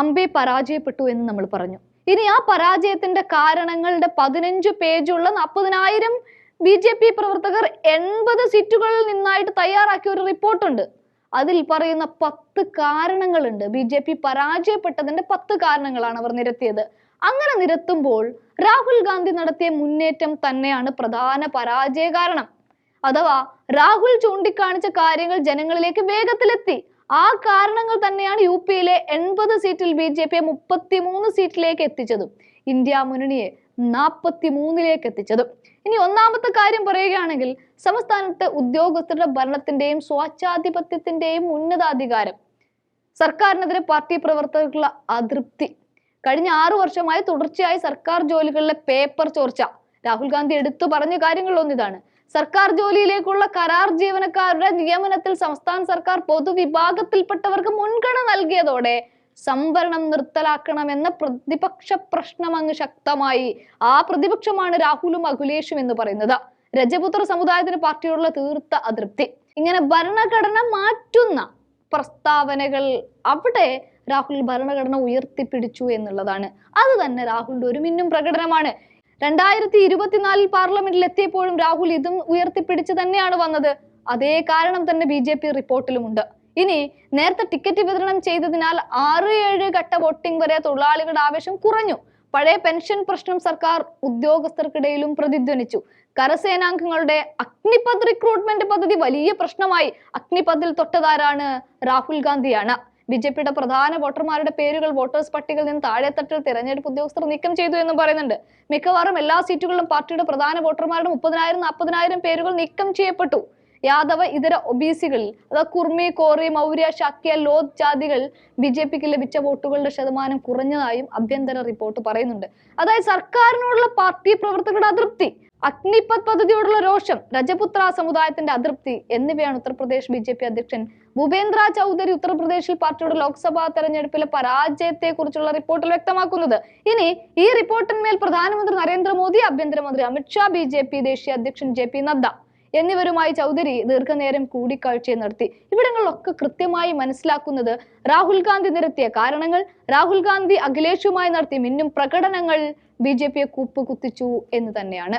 അമ്പെ പരാജയപ്പെട്ടു എന്ന് നമ്മൾ പറഞ്ഞു. ഇനി ആ പരാജയത്തിന്റെ കാരണങ്ങളുടെ പതിനഞ്ച് പേജുള്ള നാൽപ്പതിനായിരം ബി ജെ പി പ്രവർത്തകർ എൺപത് സീറ്റുകളിൽ നിന്നായിട്ട് തയ്യാറാക്കിയ ഒരു റിപ്പോർട്ടുണ്ട് അതിൽ പറയുന്ന പത്ത് കാരണങ്ങളുണ്ട്. ബി ജെ പി പരാജയപ്പെട്ടതിന്റെ പത്ത് കാരണങ്ങളാണ് അവർ നിരത്തിയത്. അങ്ങനെ നിരത്തുമ്പോൾ രാഹുൽ ഗാന്ധി നടത്തിയ മുന്നേറ്റം തന്നെയാണ് പ്രധാന പരാജയ കാരണം അഥവാ രാഹുൽ ചൂണ്ടിക്കാണിച്ച കാര്യങ്ങൾ ജനങ്ങളിലേക്ക് വേഗത്തിലെത്തി. ആ കാരണങ്ങൾ തന്നെയാണ് യു പിയിലെ എൺപത് സീറ്റിൽ ബി ജെ പിയെ മുപ്പത്തിമൂന്ന് സീറ്റിലേക്ക് എത്തിച്ചതും ഇന്ത്യ മുന്നണിയെ നാൽപ്പത്തി മൂന്നിലേക്ക് എത്തിച്ചതും. ഇനി ഒന്നാമത്തെ കാര്യം പറയുകയാണെങ്കിൽ സംസ്ഥാനത്തെ ഉദ്യോഗസ്ഥരുടെ ഭരണത്തിന്റെയും സ്വാച്ഛാധിപത്യത്തിന്റെയും ഉന്നതാധികാരം സർക്കാരിനെതിരെ പാർട്ടി പ്രവർത്തകർക്കുള്ള അതൃപ്തി കഴിഞ്ഞ ആറു വർഷമായി തുടർച്ചയായി സർക്കാർ ജോലികളിലെ പേപ്പർ ചോർച്ച രാഹുൽ ഗാന്ധി എടുത്തു പറഞ്ഞ കാര്യങ്ങളിലൊന്ന് ഇതാണ് സർക്കാർ ജോലിയിലേക്കുള്ള കരാർ ജീവനക്കാരുടെ നിയമനത്തിൽ സംസ്ഥാന സർക്കാർ പൊതുവിഭാഗത്തിൽപ്പെട്ടവർക്ക് മുൻഗണന നൽകിയതോടെ സംവരണം നിർത്തലാക്കണമെന്ന പ്രതിപക്ഷ പ്രശ്നം അങ്ങ് ശക്തമായി. ആ പ്രതിപക്ഷമാണ് രാഹുലും അഖിലേഷും എന്ന് പറയുന്നത്. രജപുത്ര സമുദായത്തിന് പാർട്ടിയോടുള്ള തീർത്ത അതൃപ്തി. ഇങ്ങനെ ഭരണഘടന മാറ്റുന്ന പ്രസ്താവനകൾ അവിടെ രാഹുൽ ഭരണഘടന ഉയർത്തിപ്പിടിച്ചു എന്നുള്ളതാണ്. അത് തന്നെ രാഹുലിന്റെ ഒരു മിന്നും പ്രകടനമാണ്. രണ്ടായിരത്തി ഇരുപത്തിനാലിൽ പാർലമെന്റിൽ എത്തിയപ്പോഴും രാഹുൽ ഇതും ഉയർത്തിപ്പിടിച്ച് തന്നെയാണ് വന്നത്. അതേ കാരണം തന്നെ ബി ജെ പി റിപ്പോർട്ടിലുമുണ്ട്. ഇനി നേരത്തെ ടിക്കറ്റ് വിതരണം ചെയ്തതിനാൽ ആറ് ഏഴ് ഘട്ട വോട്ടിംഗ് വരെ തൊഴിലാളികളുടെ ആവേശം കുറഞ്ഞു. പഴയ പെൻഷൻ പ്രശ്നം സർക്കാർ ഉദ്യോഗസ്ഥർക്കിടയിലും പ്രതിധ്വനിച്ചു. കരസേനാംഗങ്ങളുടെ അഗ്നിപത് റിക്രൂട്ട്മെന്റ് പദ്ധതി വലിയ പ്രശ്നമായി. അഗ്നിപതിൽ തൊട്ടതാരാണ് രാഹുൽ ഗാന്ധിയാണ്. ബി ജെ പിയുടെ പ്രധാന വോട്ടർമാരുടെ പേരുകൾ വോട്ടേഴ്സ് പട്ടികയിൽ നിന്ന് താഴെത്തട്ടിൽ തിരഞ്ഞെടുപ്പ് ഉദ്യോഗസ്ഥർ നീക്കം ചെയ്തു എന്ന് പറയുന്നുണ്ട്. മിക്കവാറും എല്ലാ സീറ്റുകളിലും പാർട്ടിയുടെ പ്രധാന വോട്ടർമാരുടെ മുപ്പതിനായിരം നാൽപ്പതിനായിരം പേരുകൾ നീക്കം ചെയ്യപ്പെട്ടു. യാദവ ഇതര ഒബീസികളിൽ അതായത് കുർമി കോറി മൗര്യ ശാക്യ ലോത് ജാതികൾ ബി ജെ പിക്ക് ലഭിച്ച വോട്ടുകളുടെ ശതമാനം കുറഞ്ഞതായും അഭ്യന്തര റിപ്പോർട്ട് പറയുന്നുണ്ട്. അതായത് സർക്കാരിനോടുള്ള പാർട്ടി പ്രവർത്തകരുടെ അതൃപ്തി അഗ്നിപത് പദ്ധതിയോടുള്ള രോഷം രജപുത്ര സമുദായത്തിന്റെ അതൃപ്തി എന്നിവയാണ് ഉത്തർപ്രദേശ് ബി ജെ പി അധ്യക്ഷൻ ഭൂപേന്ദ്ര ചൗധരി ഉത്തർപ്രദേശിൽ പാർട്ടിയുടെ ലോക്സഭാ തെരഞ്ഞെടുപ്പിലെ പരാജയത്തെ കുറിച്ചുള്ള റിപ്പോർട്ടിൽ വ്യക്തമാക്കുന്നത്. ഇനി ഈ റിപ്പോർട്ടിന്മേൽ പ്രധാനമന്ത്രി നരേന്ദ്രമോദി ആഭ്യന്തരമന്ത്രി അമിത്ഷാ ബി ജെ പി ദേശീയ അധ്യക്ഷൻ ജെ പി നദ്ദ. എന്നിവരുമായി ചൗധരി ദീർഘനേരം കൂടിക്കാഴ്ച നടത്തി. ഇവിടങ്ങളിലൊക്കെ കൃത്യമായി മനസ്സിലാക്കുന്നത് രാഹുൽ ഗാന്ധി നിരത്തിയ കാരണങ്ങൾ രാഹുൽ ഗാന്ധി അഖിലേഷുമായി നടത്തിയ മിന്നും പ്രകടനങ്ങൾ ബി ജെ പിയെ കൂപ്പുകുത്തിച്ചു എന്ന് തന്നെയാണ്.